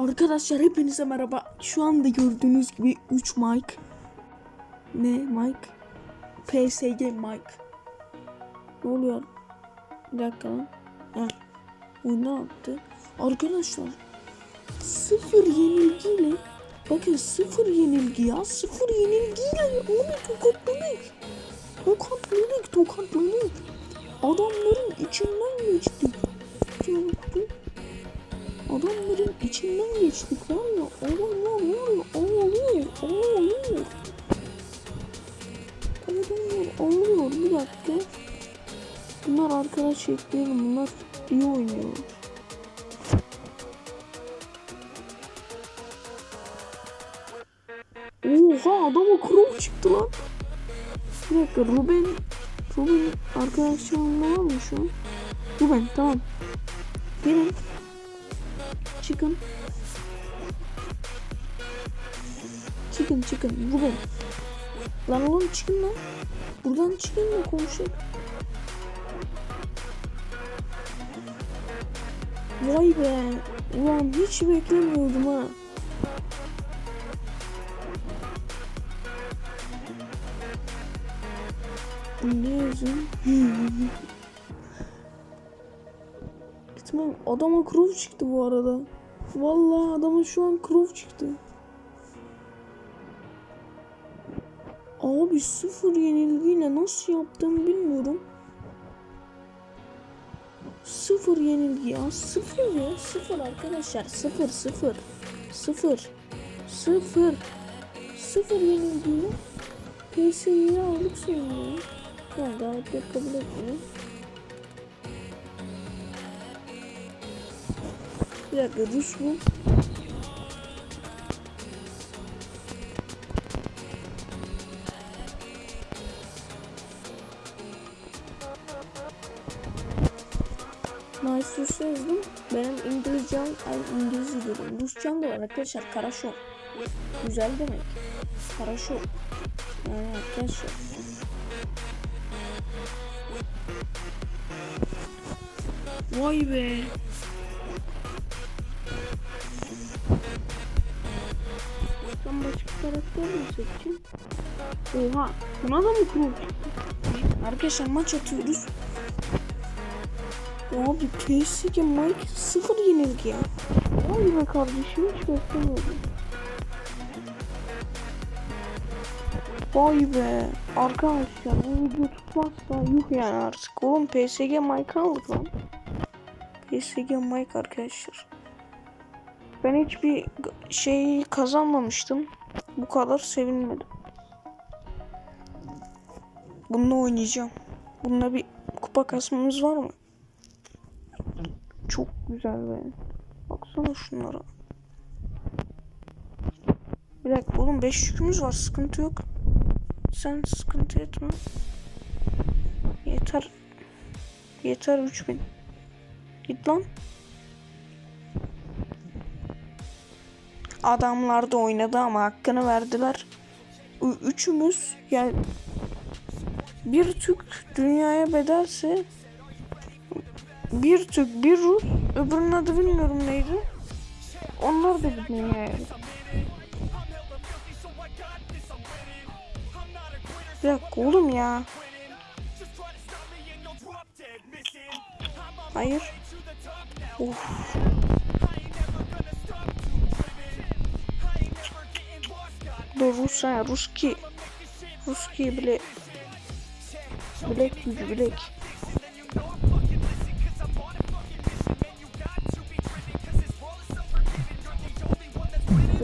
Arkadaşlar hepinize merhaba. Şu anda gördüğünüz gibi 3 mic. Ne mic? PSG mic. Ne oluyor? Bir dakika lan. Heh. O ne yaptı? Arkadaşlar sıfır yenilgiyle bakın sıfır yenilgi ya sıfır yenilgiyle abi tokatladık. Tokatladık tokatladık. Adamların içinden geçtik. Çabuktu. Adamların içinden geçtik var ya. Adamlar var ya ağlıyor. Ağlıyor. Adamlar ağlıyor. Bir dakika. Bunlar arkadaş ekleyelim. Bunlar iyi oynuyor. Oha adama krov çıktı lan. Bir dakika Ruben Ruben arkadaşlarımda var mı şu an? Ruben tamam. Gelin. Çıkın. Çıkın çıkın. Ruben. Lan oğlum çıkın lan. Buradan çıkın da konuşalım. Vay be. Ulan hiç beklemiyordum ha. Ne yazın? Gitmem. Adama krov çıktı bu arada. Vallahi adama şu an krov çıktı. Abi sıfır yenilgiyle nasıl yaptım bilmiyorum. Sıfır yenilgi ya. Sıfır ya. Sıfır arkadaşlar. Sıfır sıfır. Sıfır. Sıfır. Sıfır yenilgiyle. PS'yi aldık sonra. Ha davetleri kabul etmiyor. Bir dakika Rus bu. Nice Rusça yazdım. Benim İngilizcem, ay İngilizce diyorum. Rusçam da var arkadaşlar. Karaşov. Güzel demek. Karaşov. Yani arkadaşlar. Vay be. Başka karakter mi seçeyim? Oha. Buna da mı kurul? Arkadaşlar maç atıyoruz. Abi PSG Mike sıfır yenilgi ya. Vay be kardeşim hiç beklemiyordum. Vay be. Arkadaşlar bu video tutmazsa yuh yani artık. Oğlum PSG Mike aldık lan. PSG Mike arkadaşlar. Ben hiçbir şey kazanmamıştım. Bu kadar sevinmedim. Bununla oynayacağım. Bununla bir kupa kasmamız var mı? Çok güzel be. Baksana şunlara. Bir dakika oğlum 5 yükümüz var sıkıntı yok. Sen sıkıntı etme. Yeter. Yeter 3000. Git lan. Adamlar da oynadı ama hakkını verdiler. Üçümüz yani bir Türk dünyaya bedelse bir Türk bir Rus öbürünün adı bilmiyorum neydi. Onlar da bir dünyaya. Bir dakika oğlum ya. Hayır. Of. Ha Ruski. Ruski bile. Bilek gücü bilek.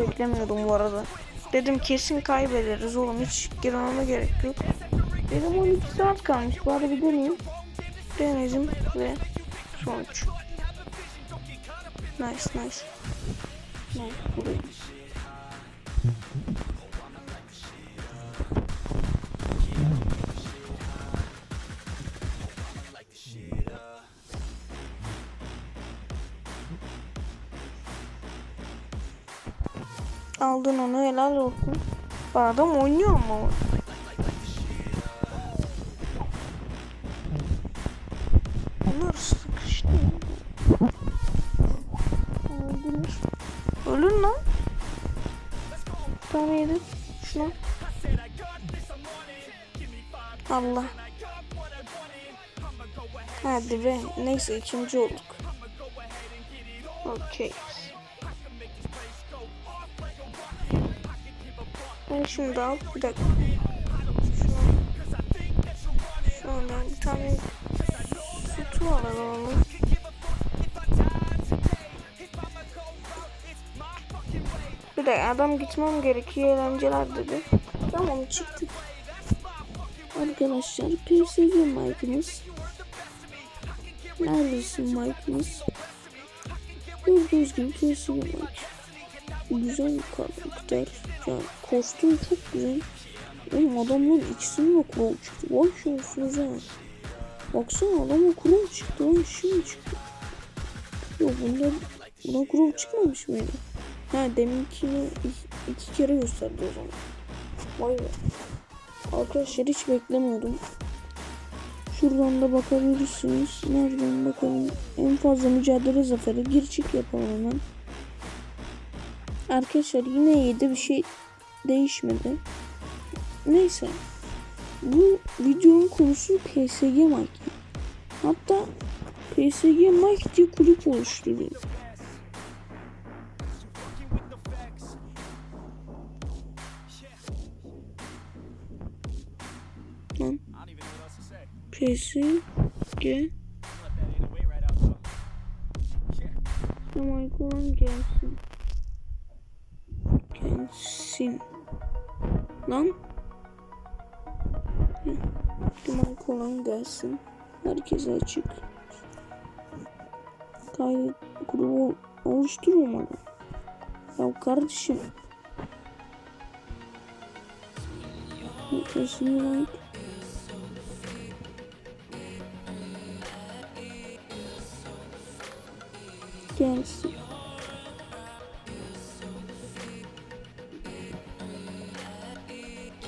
Beklemiyordum bu arada. Dedim kesin kaybederiz oğlum hiç girmeme gerek yok. Dedim 12 saat kalmış bari bir deneyeyim. Denedim ve sonuç. Nice nice. Nice Aldın onu helal olsun. Bu adam oynuyor mu? Bunlar sıkıştı. Öldürür. Ölün lan. Tamam yedim. Şunu. Allah. Hadi be. Neyse ikinci olduk. Okey. Ben şunu da al. Bir dakika. Şunu. Şuradan bir tane sütü alalım. Bir de adam gitmem gerekiyor eğlenceler dedi. Tamam çıktık. Arkadaşlar PSG Mike'ımız. Neredesin Mike'ımız? Gördüğünüz gibi PSG Mike. Güzel bir karakter. Yani kostüm çok güzel. Oğlum adamların ikisinin de kuralı çıktı. Vay şansınıza. Baksana adamın kuralı çıktı. Lan şimdi çıktı. Yok bunda, buna kural çıkmamış mıydı? Ha deminkini iki, iki kere gösterdi o zaman. Vay be. Arkadaşlar hiç beklemiyordum. Şuradan da bakabilirsiniz. Nereden bakalım. En fazla mücadele zaferi. Gir çık yapalım hemen. Arkadaşlar yine yedi bir şey değişmedi. Neyse. Bu videonun konusu PSG Mike. Hatta PSG Mike diye kulüp oluşturuyor. Lan. PSG Mike olan gelsin. Gelsin. Lan. Mike olan gelsin. Herkese açık. Kayıt grubu oluşturmadı. Ya kardeşim. Kesin like. Gelsin.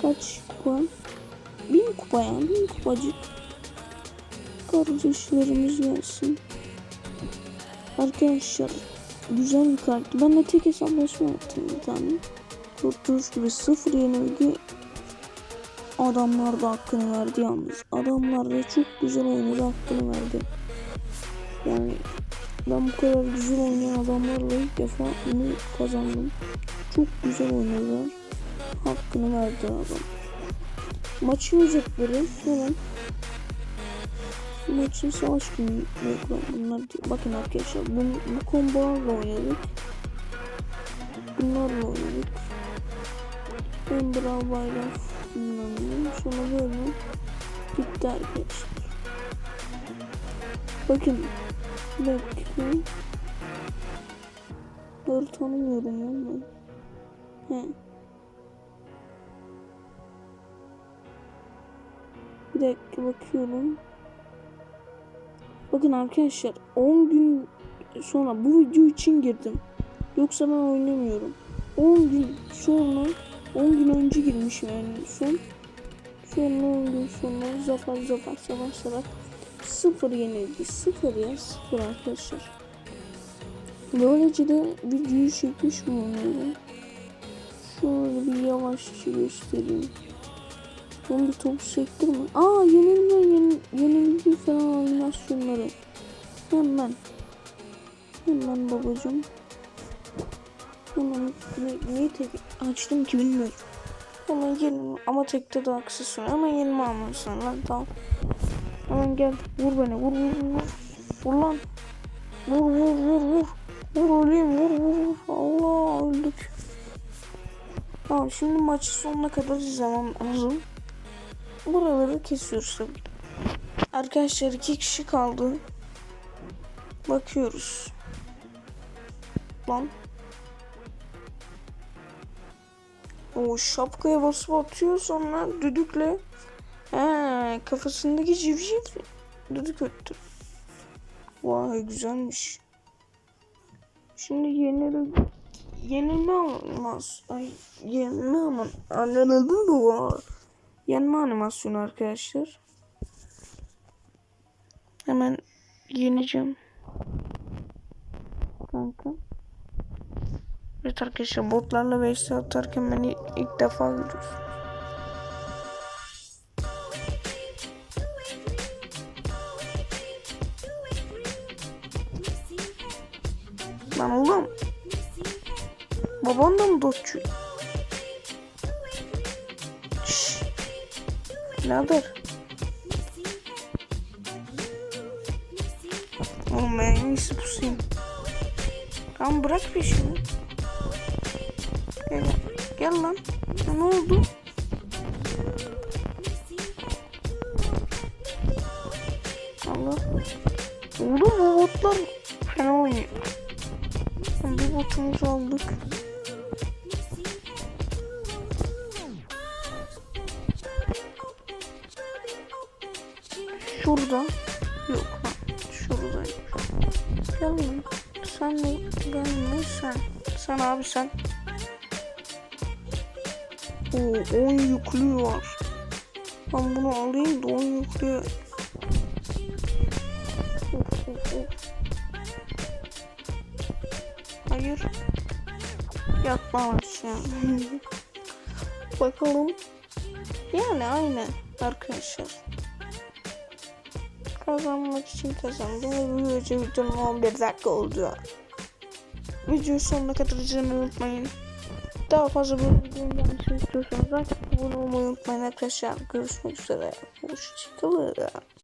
Kaç kupa? Bin kupa ya. Bin kupacık. Kardeşlerimiz gelsin. Arkadaşlar güzel bir kart. Ben de tek hesaplaşma yaptım bir tane. Gördüğünüz gibi sıfır yenilgi adamlar da hakkını verdi yalnız. Adamlar da çok güzel oynadı hakkını verdi. Yani ben bu kadar güzel oynayan adamlarla ilk defa bunu kazandım. Çok güzel oynadılar. Hakkını verdi adam. Maçın özetleri hemen maçın savaş günü yok lan bunlar değil. Bakın arkadaşlar bu, bu kombolarla oynadık. Bunlarla oynadık. En bravo bayrak bilmem Sonra böyle gitti arkadaşlar. Bakın Bekle. Bunları tanımıyorum ben. He. Bir dakika bakıyorum. Bakın arkadaşlar 10 gün sonra bu video için girdim. Yoksa ben oynamıyorum. 10 gün sonra 10 gün önce girmişim yani son. Sonra 10 gün sonra zafer zafer zafer zafer. Sıfır yenildi. Sıfır ya sıfır arkadaşlar. Böylece de videoyu çekmiş bulunuyorum. Şöyle bir yavaşça göstereyim. Son bir topu sektirme. Aa yenilme yenil, yenilgi falan animasyonları. Hemen. Hemen babacım. Hemen ne, niye tek açtım ki bilmiyorum. Hemen gelin ama tekte de aksesuar. Hemen yenilme almışsın lan tamam. Hemen gel vur beni vur vur vur. Vur lan. Vur vur vur vur. Vur öleyim vur vur vur. Allah öldük. Tamam şimdi maçı sonuna kadar izlemem lazım. Buraları kesiyoruz tabii. Arkadaşlar iki kişi kaldı. Bakıyoruz. Lan. O şapkaya basıp atıyor sonra düdükle He, kafasındaki civciv düdük öttü. Vay güzelmiş. Şimdi yenil yenilme olmaz. Ay yenilme ama anladın mı bu? Yenme animasyonu arkadaşlar. Hemen yeneceğim. Kanka. Evet arkadaşlar botlarla vs atarken beni ilk defa görüyorsunuz. Lan oğlum. Baban da mı dotçu? Birader. Oğlum ben en iyisi pusayım. Tamam bırak peşimi. Gel, gel lan. Ya ne oldu? Allah. Oğlum bu botlar fena oynuyor. Bir botumuzu aldık. Şurada. Yok lan. Şurada. Gel lan. Sen de gelme sen. Sen abi sen. Oo 10 yüklü var. Ben bunu alayım da 10 yüklü. Of, of, of. Hayır. Yatmamış ya. Bakalım. Yani aynı arkadaşlar. Kazanmak için kazandım. ve Böylece videonun 11 dakika oldu. Videoyu sonuna kadar izlemeyi unutmayın. Daha fazla böyle videonun gelmesini istiyorsanız like abone olmayı unutmayın arkadaşlar. Görüşmek üzere. Hoşçakalın.